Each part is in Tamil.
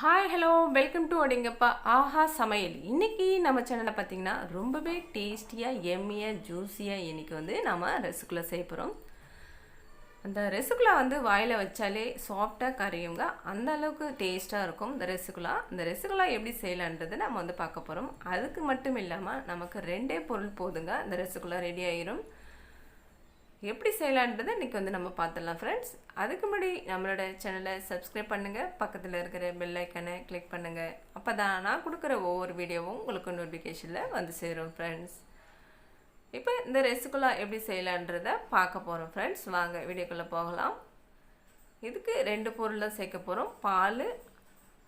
ஹாய் ஹலோ வெல்கம் டு அடிங்கப்பா ஆஹா சமையல் இன்றைக்கி நம்ம சேனலில் பார்த்தீங்கன்னா ரொம்பவே டேஸ்டியாக எம்மியாக ஜூஸியாக இன்றைக்கி வந்து நம்ம ரசகுல்லா செய்ய போகிறோம் அந்த ரசகுல்லா வந்து வாயில் வச்சாலே சாஃப்டாக கரையுங்க. அந்த அளவுக்கு டேஸ்ட்டாக இருக்கும் இந்த ரசகுல்லா இந்த ரசகுல்லா எப்படி செய்யலான்றது நம்ம வந்து பார்க்க போகிறோம் அதுக்கு மட்டும் இல்லாமல் நமக்கு ரெண்டே பொருள் போதுங்க. இந்த ரசகுல்லா ரெடி ஆயிரும். எப்படி செய்யலான்றதை இன்றைக்கி வந்து நம்ம பார்த்துடலாம் ஃப்ரெண்ட்ஸ் அதுக்கு முன்னாடி நம்மளோட சேனலை சப்ஸ்கிரைப் பண்ணுங்கள் பக்கத்தில் இருக்கிற பெல் ஐக்கனை கிளிக் பண்ணுங்கள் அப்போ தான் நான் கொடுக்குற ஒவ்வொரு வீடியோவும் உங்களுக்கு நோட்டிஃபிகேஷனில் வந்து சேரும் ஃப்ரெண்ட்ஸ் இப்போ இந்த ரெசிகுலா எப்படி செய்யலான்றதை பார்க்க போகிறோம் ஃப்ரெண்ட்ஸ் வாங்க வீடியோக்குள்ளே போகலாம். இதுக்கு ரெண்டு பொருள் தான் சேர்க்க போகிறோம் பால்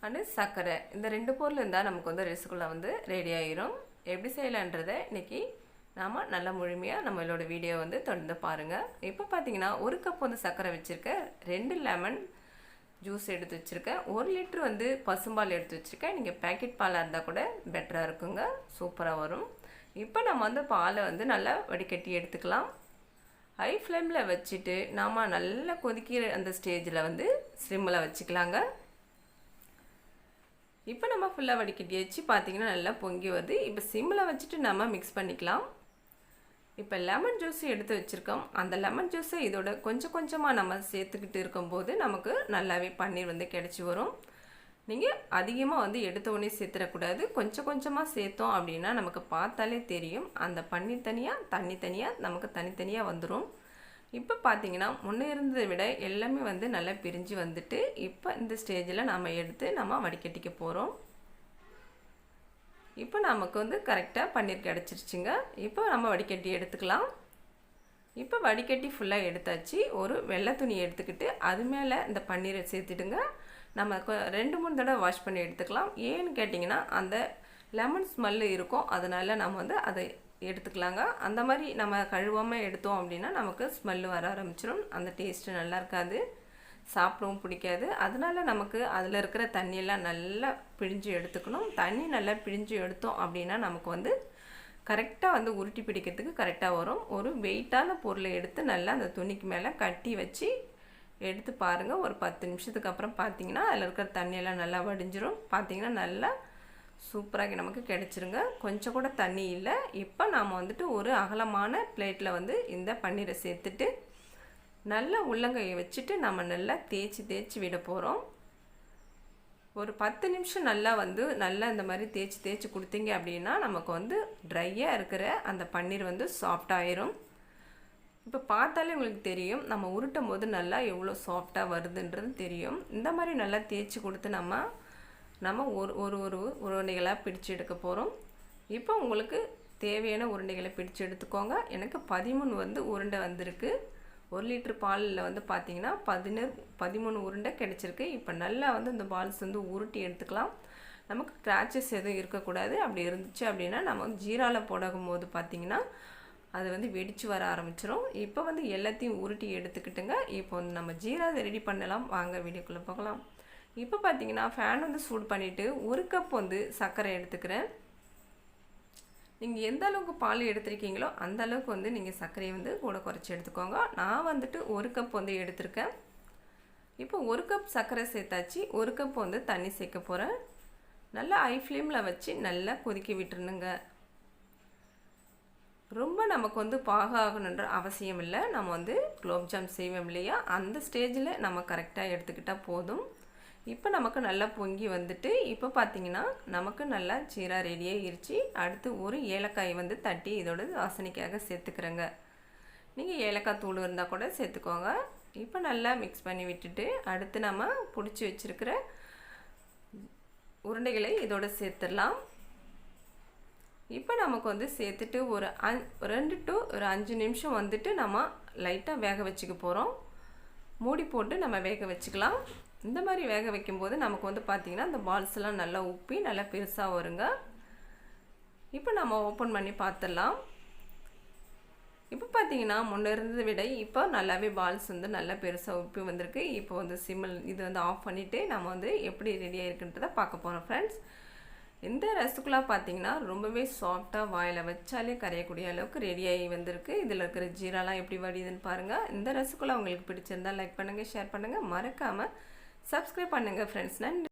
அண்டு சர்க்கரை. இந்த ரெண்டு பொருள் இருந்தால் நமக்கு வந்து ரெசிகுலா வந்து ரெடி ஆயிரும். எப்படி செய்யலான்றதை இன்றைக்கி நாம் நல்ல முழுமையாக நம்மளோட வீடியோ வந்து தொடர்ந்து பாருங்கள் இப்போ பார்த்தீங்கன்னா ஒரு கப் வந்து சர்க்கரை வச்சுருக்கேன். ரெண்டு லெமன் ஜூஸ் எடுத்து வச்சுருக்கேன். ஒரு லிட்ரு வந்து பசும்பால் எடுத்து வச்சுருக்கேன். நீங்கள் பேக்கெட் பாலாக இருந்தால் கூட பெட்டராக இருக்குங்க. சூப்பராக வரும். இப்போ நம்ம வந்து பாலை வந்து நல்லா வடிகட்டி எடுத்துக்கலாம். ஹை ஃப்ளேமில் வச்சுட்டு நாம் நல்லா கொதிக்கிற அந்த ஸ்டேஜில் வந்து ஸ்லிம்மில் வச்சுக்கலாங்க. இப்போ நம்ம ஃபுல்லாக வடிகட்டி வச்சு பார்த்தீங்கன்னா நல்லா பொங்கி வருது. இப்போ சிம்மில் வச்சுட்டு நம்ம மிக்ஸ் பண்ணிக்கலாம். இப்போ லெமன் ஜூஸ் எடுத்து வச்சுருக்கோம். அந்த லெமன் ஜூஸை இதோட கொஞ்சம் கொஞ்சமாக நம்ம சேர்த்துக்கிட்டு இருக்கும்போது நமக்கு நல்லாவே பன்னீர் வந்து கிடச்சி வரும். நீங்கள் அதிகமாக வந்து எடுத்த உடனே சேர்த்துடக்கூடாது. கொஞ்சம் கொஞ்சமாக சேர்த்தோம் அப்படின்னா நமக்கு பார்த்தாலே தெரியும். அந்த பன்னீர் தனியாக தண்ணி தனியாக நமக்கு தனித்தனியாக வந்துடும் இப்போ பார்த்தீங்கன்னா முன்னே இருந்ததை விட எல்லாமே வந்து நல்லா பிரிஞ்சு வந்துட்டு இப்போ இந்த ஸ்டேஜில் நம்ம எடுத்து நம்ம வடிகட்டிக்க போகிறோம் இப்போ நமக்கு வந்து கரெக்டாக பன்னீர் கிடச்சிருச்சுங்க. இப்போ நம்ம வடிகட்டி எடுத்துக்கலாம். இப்போ வடிகட்டி ஃபுல்லாக எடுத்தாச்சு. ஒரு வெள்ளை துணி எடுத்துக்கிட்டு அது மேலே இந்த பன்னீரை சேர்த்துடுங்க. நம்ம ரெண்டு மூணு தடவை வாஷ் பண்ணி எடுத்துக்கலாம். ஏன்னு கேட்டிங்கன்னா அந்த லெமன் ஸ்மெல்லு இருக்கும். அதனால் நம்ம வந்து அதை எடுத்துக்கலாங்க. அந்த மாதிரி நம்ம கழுவாமல் எடுத்தோம் அப்படின்னா நமக்கு ஸ்மெல்லு வர ஆரம்பிச்சிடும் அந்த டேஸ்ட்டு நல்லா இருக்காது. சாப்பிடவும் பிடிக்காது. அதனால் நமக்கு அதில் இருக்கிற தண்ணியெல்லாம் நல்லா பிழிஞ்சு எடுத்துக்கணும். தண்ணி நல்லா பிழிஞ்சு எடுத்தோம் அப்படின்னா நமக்கு வந்து கரெக்டாக வந்து உருட்டி பிடிக்கிறதுக்கு கரெக்டாக வரும். ஒரு வெயிட்டான பொருளை எடுத்து நல்லா அந்த துணிக்கு மேலே கட்டி வச்சு எடுத்து பாருங்கள் ஒரு பத்து நிமிஷத்துக்கு அப்புறம் பார்த்தீங்கன்னா அதில் இருக்கிற தண்ணியெல்லாம் நல்லா வடிஞ்சிரும். பார்த்தீங்கன்னா நல்லா சூப்பராக நமக்கு கிடச்சிருங்க. கொஞ்சம் கூட தண்ணி இல்லை. இப்போ நாம் வந்துட்டு ஒரு அகலமான பிளேட்டில் வந்து இந்த பன்னீரை சேர்த்துட்டு நல்லா உள்ளங்கையை வச்சுட்டு நம்ம நல்லா தேய்ச்சி தேய்ச்சி விட போகிறோம் ஒரு பத்து நிமிஷம் நல்லா வந்து நல்லா இந்த மாதிரி தேய்ச்சி தேய்ச்சி கொடுத்தீங்க அப்படின்னா நமக்கு வந்து ட்ரையாக இருக்கிற அந்த பன்னீர் வந்து சாஃப்டாயிரும் இப்போ பார்த்தாலே உங்களுக்கு தெரியும் நம்ம உருட்டும் போது நல்லா எவ்வளோ சாஃப்டாக வருதுன்றது தெரியும். இந்த மாதிரி நல்லா தேய்ச்சி கொடுத்து நம்ம நம்ம ஒரு ஒரு ஒரு உருண்டைகளாக பிடிச்சு எடுக்க போகிறோம் இப்போ உங்களுக்கு தேவையான உருண்டைகளை பிடிச்சு எடுத்துக்கோங்க. எனக்கு பதிமூணு வந்து உருண்டை வந்திருக்கு. ஒரு லிட்டர் பாலில் வந்து பார்த்தீங்கன்னா பதினேழு பதிமூணு உருண்டை கிடச்சிருக்கு. இப்போ நல்லா வந்து இந்த பால்ஸ் வந்து உருட்டி எடுத்துக்கலாம். நமக்கு கிராச்சஸ் எதுவும் இருக்கக்கூடாது. அப்படி இருந்துச்சு அப்படின்னா நம்ம ஜீராவில் போடும் போது பார்த்திங்கன்னா அது வந்து வெடித்து வர ஆரம்பிச்சிடும் இப்போ வந்து எல்லாத்தையும் உருட்டி எடுத்துக்கிட்டுங்க. இப்போ வந்து நம்ம ஜீரா ரெடி பண்ணலாம். வாங்க வீடியோக்குள்ளே போகலாம். இப்போ பார்த்தீங்கன்னா ஃபேன் வந்து சூடு பண்ணிவிட்டு ஒரு கப் வந்து சர்க்கரை எடுத்துக்கிறேன். நீங்கள் எந்த அளவுக்கு பால் எடுத்துருக்கீங்களோ அந்த அளவுக்கு வந்து நீங்கள் சர்க்கரையை வந்து கூட குறைச்சி எடுத்துக்கோங்க. நான் வந்துட்டு ஒரு கப் வந்து எடுத்திருக்கேன். இப்போ ஒரு கப் சர்க்கரை சேர்த்தாச்சு. ஒரு கப் வந்து தண்ணி சேர்க்க போகிறேன் நல்லா ஐ ஃப்ளேமில் வச்சு நல்லா கொதிக்க விட்டுருணுங்க ரொம்ப நமக்கு வந்து பாக ஆகணுன்ற அவசியம் இல்லை. நம்ம வந்து குலோப்ஜாம் செய்வோம் இல்லையா? அந்த ஸ்டேஜில் நம்ம கரெக்டாக எடுத்துக்கிட்டால் போதும். இப்போ நமக்கு நல்லா பொங்கி வந்துட்டு இப்போ பார்த்தீங்கன்னா நமக்கு நல்லா சீரா ரெடியாகிருச்சு அடுத்து ஒரு ஏலக்காய் வந்து தட்டி இதோட வாசனைக்காக சேர்த்துக்கிறேங்க. நீங்கள் ஏலக்காய் தூள் இருந்தால் கூட சேர்த்துக்கோங்க. இப்போ நல்லா மிக்ஸ் பண்ணி விட்டுட்டு அடுத்து நம்ம பிடிச்சி வச்சுருக்கிற உருண்டைகளை இதோட சேர்த்துடலாம். இப்போ நமக்கு வந்து சேர்த்துட்டு ஒரு அஞ் ரெண்டு டு ஒரு அஞ்சு நிமிஷம் வந்துட்டு நம்ம லைட்டாக வேக வச்சுக்க போகிறோம் மூடி போட்டு நம்ம வேக வச்சுக்கலாம். இந்த மாதிரி வேக வைக்கும்போது நமக்கு வந்து பார்த்திங்கன்னா அந்த பால்ஸ் எல்லாம் நல்லா உப்பி நல்லா பெருசாக வருங்க. இப்போ நம்ம ஓப்பன் பண்ணி பார்த்துடலாம் இப்போ பார்த்தீங்கன்னா முன்னே இருந்ததை விட இப்போ நல்லாவே பால்ஸ் வந்து நல்லா பெருசாக உப்பி வந்திருக்கு. இப்போ வந்து சிம்மில் இது வந்து ஆஃப் பண்ணிவிட்டு நம்ம வந்து எப்படி ரெடியாக இருக்குன்றதை பார்க்க போகிறோம் ஃப்ரெண்ட்ஸ் இந்த ரசகுல்லா பார்த்தீங்கன்னா ரொம்பவே சாஃப்டாக வாயில் வச்சாலே கரையக்கூடிய அளவுக்கு ரெடியாகி வந்திருக்கு. இதில் இருக்கிற ஜீராலாம் எப்படி வடியுதுன்னு பாருங்கள் இந்த ரசகுல்லா உங்களுக்கு பிடிச்சிருந்தா லைக் பண்ணுங்கள் ஷேர் பண்ணுங்கள் மறக்காமல் சப்ஸ்கிரைப் பண்ணுங்கள் ஃப்ரெண்ட்ஸ் நன்றி.